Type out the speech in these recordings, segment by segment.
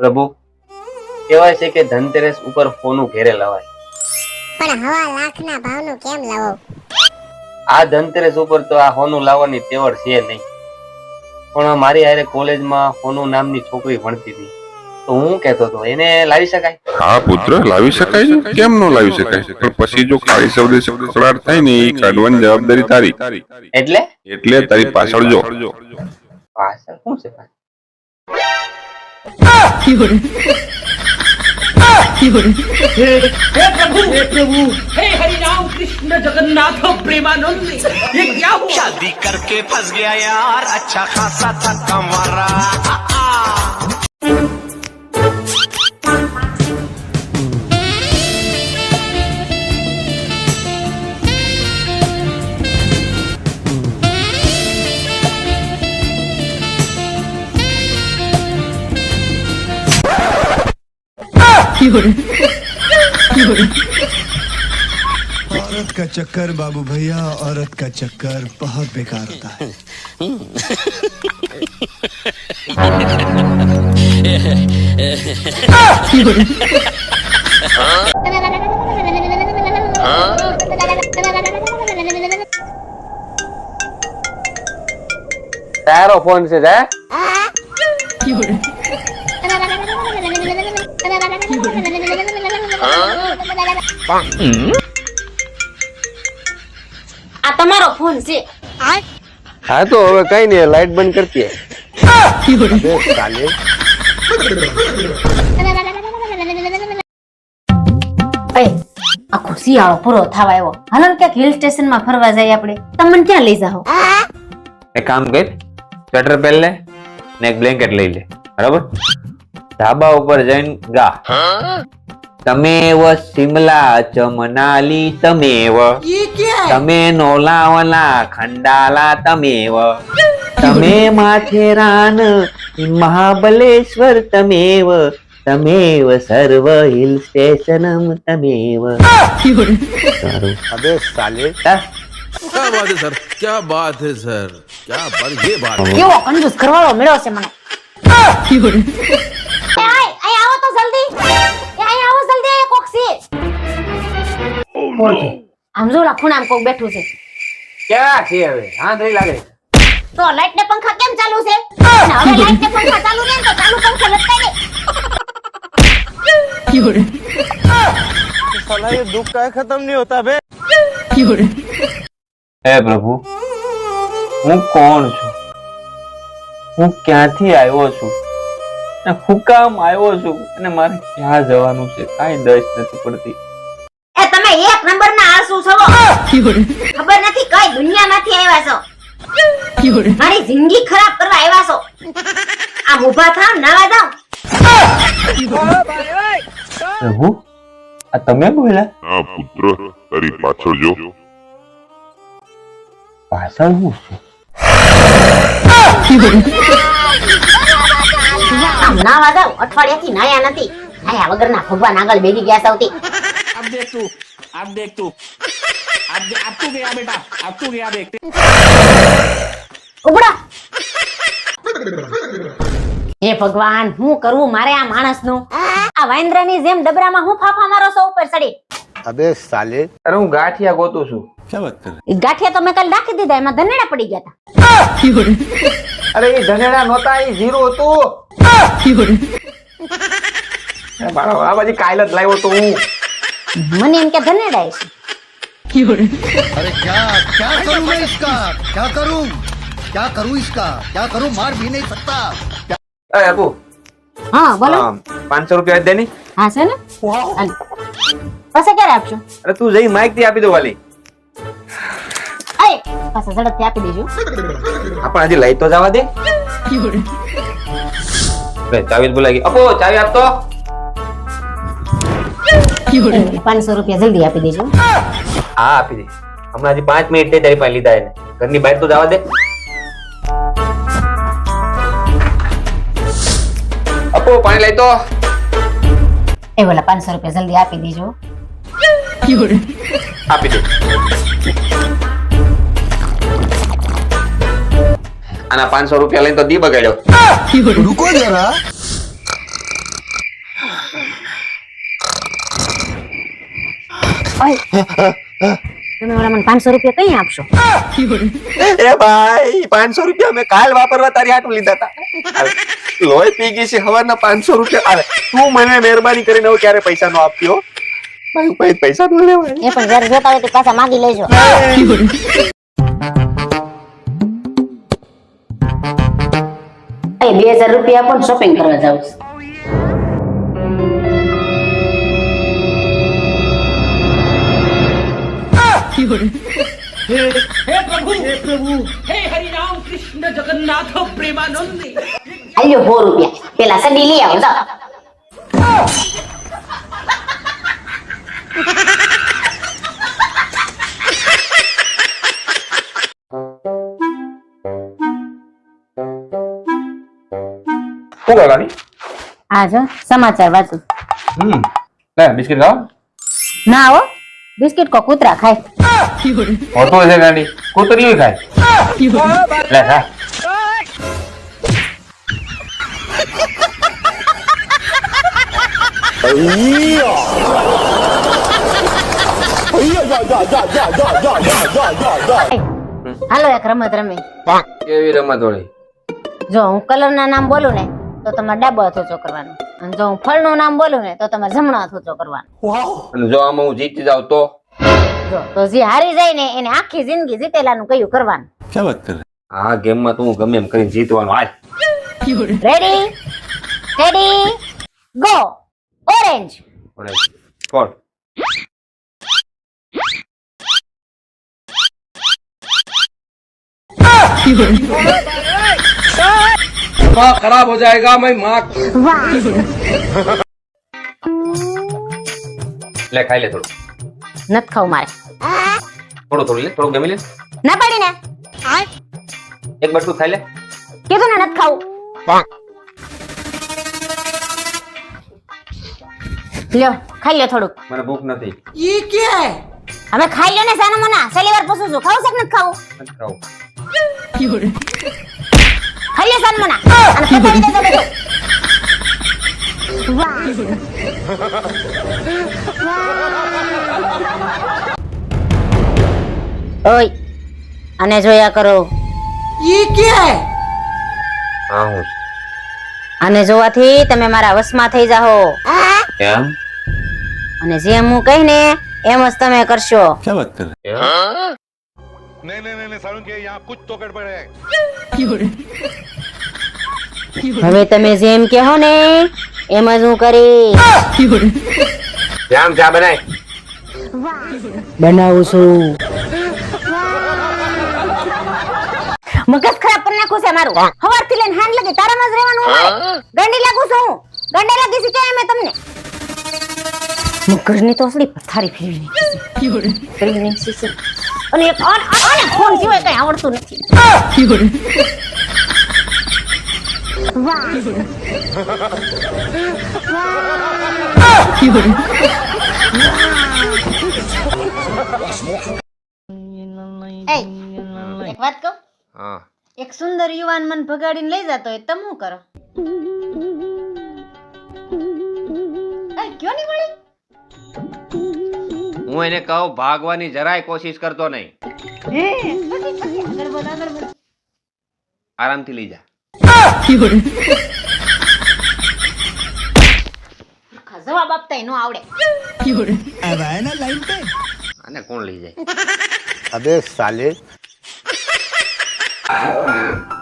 પ્રભુ કહેવાય છે કે ધનતેરસ ઉપર ફોનું ઘેરે લવાય. પણ હવા લાખના ભાવનું કેમ લાવો? આ ધનતેરસ ઉપર તો આ હોનું લાવવાની તેવડ છે નહીં. પણ મારી હારે કોલેજમાં હોનું નામની છોકરી ભણતી હતી. તો હું કહેતો હતો એને લાવી શકાય? હા પુત્ર લાવી શકાય છે. કેમ ન લાવી શકાય? પણ પછી જો કાળી શબ્દ કકડાટ થાય ને એ કાઢવાની જવાબદારી તારી. એટલે? એટલે તારી પાછળ જો. પાછળ શું છે? हे हे प्रभु हे प्रभु हे हरि राम कृष्ण जगन्नाथ प्रेमानंद ये क्या हुआ शादी करके फंस गया यार अच्छा खासा था कमारा औरत का चक्कर बाबू भैया औरत का चक्कर बहुत बेकार होता है। पैरों फ़ोन से जाए हाँ? આ તમારો ફોન છે. હા તો હવે કઈ નઈ લાઈટ બંધ કરતી શિયાળો પૂરો થવા આવ્યો. હાલો ને ક્યાંક હિલ સ્ટેશનમાં ફરવા જાય આપણે. તમને ક્યાં લઈ જાઓ? એક કામ કર સ્વેટર પહેર લે ને એક બ્લેન્કેટ લઈ લે. બરાબર? ધાબા ઉપર જઈને ગા તમેવ સિમલા ચમનાલી તમેવ તમે નોલાવલા ખંડાલા તમેવ તમે માથેરાન મહાબલેશ્વર તમેવ તમેવ સર્વ હિલ સ્ટેશનમ તમેવ સારું अबे साले હા? क्या बात है सर क्या बात है सर क्या बात ये बात કેવો કંજૂસ કરવાળો મળ્યો છે મને કોણ છે? આમ જો ઓલા ખૂણામાં કોક બેઠું છે ક્યાં છે હવે હા થઈ લાગે તો લાઈટ ને પંખા કેમ ચાલુ છે અને હવે લાઈટ ને પંખા ચાલુ ને તો ચાલુ પંખા લટકાઈ દે साला ये दुख का खत्म नहीं होता बे હે પ્રભુ હું કોણ છું હું ક્યાંથી આવ્યો છું અને હું કામ આવ્યો છું અને મારે ક્યાં જવાનું છે કાંઈ દસ નથી પડતી ખબર નથી કઈ દુનિયામાંથી આવ્યા છો? મારી જિંદગી ખરાબ કરવા આવ્યા છો? આ ઊભા થા નાવા જાવ. પ્રભુ આ તમે બોલ્યા? હા પુત્ર તારી પાછળ જો. પાછળ હું છું? નાવા જાવ અઠવાડિયાથી નાયા નથી. નાયા વગરના ભગવાન આગળ બેસી ગયા સૌથી. આપ દેખ તું આપ દેખ તું. अब दे- अब तू गया बेटा अब तू गया देख ઉભડા હે ભગવાન હું કરવું મારે આ માણસનું આ વાંદરાની જેમ ડબરામાં હું ફાફા મારો છો ઉપર ચડી अबे साले અરે હું ગાંઠિયા ગોતું છું ઈ ગાંઠિયા તો મેં કાલ રાખી દીધા એમાં ધનેડા પડી ગયા હતા અરે એ ધનેડા નહોતા એ જીરો હતું અરે મારો આ બાજી કાલ જ લાવ્યો તો હું મને એમ કે ધનેડા છે अरे क्या क्या करूं मैं इसका क्या करूं क्या करूं इसका क्या करूं मार भी नहीं सकता અરે આપુ હા બોલો પાંચસો રૂપિયા દે ની હા છે ને હાલ. પાછા ક્યારે આપશો અરે તું જઈ માઇક થી આપી દો વાલી અરે પાછા ઝડપથી આપી દેજો આપણે હજી લઈ તો જવા દે બે ચાવી જ ભૂલાઈ ગઈ અપો ચાવી આપતો પાંચસો રૂપિયા જલ્દી આપી દેજો હા આપી દઈશ. હમણાં હજી પાંચ મિનિટ તારી પાસે લીધા એને. ઘરની બહાર તો જવા દે. અપો પાણી લઈ તો. એ બોલા પાંચસો રૂપિયા જલ્દી આપી દેજો. આપી દે આના પાંચસો રૂપિયા લઈને તો દી બગાડ્યો. રૂકો જરા. ઓય તમે ઓલા મને પાંચસો રૂપિયા કઈ આપશો? એ ભાઈ પાંચસો રૂપિયા મેં કાલ વાપરવા તારી હાટું લીધા હતા લોહી પી ગઈ છે પાંચસો રૂપિયા અરે તું મને મહેરબાની કરીને હવે ક્યારે પૈસા નો આપતી ભાઈ પૈસા નો લેવાય એ પણ જયારે જોતા હોય તો પાછા માગી લેજો. બે હજાર રૂપિયા પણ શોપિંગ કરવા જાવ આલ્યો સો રૂપિયા. પેલા સડી લઈ આવો જાઓ. શું કાકાની આ જો સમાચાર વાંચું. હમ. લે બિસ્કિટ ખાઓ. ના હો. બિસ્કિટ કો કૂતરા ખાય. હોતો છે ગાડી. કૂતરીયું ખાય. લે ખા હાલો એક રમત રમી. કેવી રમત વળી? જો હું કલર ના નામ બોલું ને તો તમારે ડાબો થોચો ઊંચો કરવાનો. અને જો હું ફળનું નામ બોલું ને તો તમારે જમણો થોચો ઊંચો કરવાનો. જો આમ હું જીતી જાઉં તો? જો તો જે હારી જાય ને એને આખી જિંદગી જીતેલા નું કયું કરવાનું? ક્યાં વાત કરે? આ ગેમમાં તો હું ગમે એમ કરીને જીતવાનું હાલ. Ready ready go orange orange કોણ? Thank. खराब हो जाएगा मैं माँ લે ખાઈ લે થોડું નત ખાવ મારે થોડું થોડું લે થોડું ગમી લે ના પડી ને એક બટકું ખાઈ લે કીધું ને નત ખાવું લ્યો ખાઈ લ્યો થોડુંક મને ભૂખ નથી હવે ખાઈ લ્યો ને સાનો મના છેલ્લી વાર પૂછું છું ખાવું છે કે નથી ખાવું નથી ખાવું હરિયા સાન મના. અને પતાવી દેજો બધું ઓય અને જોયા કરો. ઈ કે? અને જોવાથી તમે મારા વશમાં થઈ જાઓ એમ અને જેમ હું કહી ને એમ જ તમે કરશો. ક્યાં વાત કર? નહીં નહીં નહીં સારું કે યહાં કુછ તો ગડબડ હે. હવે તમે જેમ કહો ને એમ જ હું કરીશ. જામ ચા બનાય. બનાવું છું. મગજ ખરાબ કરી નાખું છે મારું. સવારથી લઈને હાંડ લગી તારામાં જ રહેવાનું હોય ગંડી લાગુ છું હું. ગંડી લાગી છે ક્યાં મેં તમને. મગજની તો અસલી પથારી ફેરવી નાખી છે. અને એક આને- આને ફોન સિવાય કઈ આવડતું નથી. એક વાત કહું? હા. એક સુંદર યુવાન મન ભગાડીને લઈ જતો હોય તમે શું કરો? કયો નહીં વળી હું એને કહું ભાગવાની જરાય કોશિશ કરતો નહીં. આરામથી લઈ જા. જવાબ આપતા નો આવડે. આને કોણ લઈ જાય? અબે સાલે.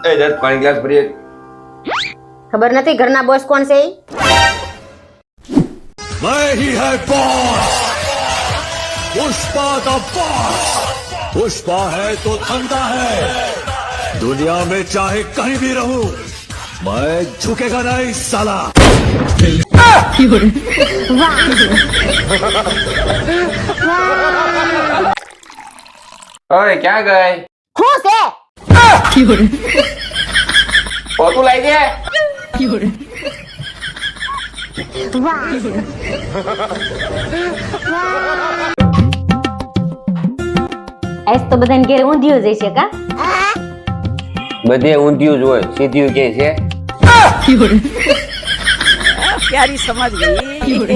એ દર્દ પાણી ગ્લાસ ભરીએ. ખબર નથી ઘરના બોસ કોણ છે વહી હે boss पुष्पा का बॉस पुष्पा है तो ठंडा है दुनिया में चाहे कहीं भी रहूं मैं झुकेगा नहीं साला ઓય ક્યાં ગઈ શું છે પોતું લાવી દે આજ તો બધાને ઘેર ઊંધિયું જ છે કા? બધે ઊંધિયું જ હોય સીધિયું કે છે? પ્યારી સમજ ગઈ